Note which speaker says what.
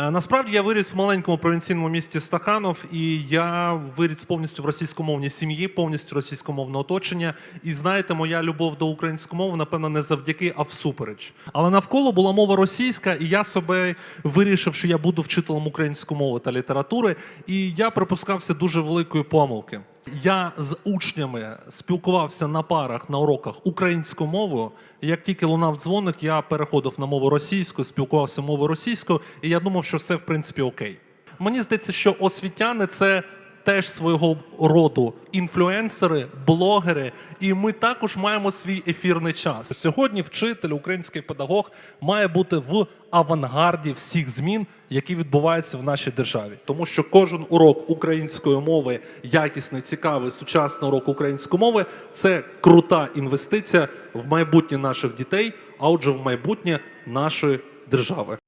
Speaker 1: Е, Насправді я виріс в маленькому провінційному місті Стаханов, і я виріс повністю в російськомовній сім'ї, повністю російськомовне оточення. І знаєте, моя любов до української мови, напевно, не завдяки, а всупереч. Але навколо була мова російська, і я себе вирішив, що я буду вчителем української мови та літератури. І я припускався дуже великої помилки. Я з учнями спілкувався на парах на уроках українською мовою. Як тільки лунав дзвоник, я переходив на мову російську, спілкувався мовою російською, і я думав, що все в принципі окей. Мені здається, що освітяни це теж свого роду інфлюенсери, блогери, і ми також маємо свій ефірний час. Сьогодні вчитель, український педагог має бути в авангарді всіх змін, які відбуваються в нашій державі, тому що кожен урок української мови, якісний, цікавий, сучасний урок української мови це крута інвестиція в майбутнє наших дітей, а отже, в майбутнє нашої держави.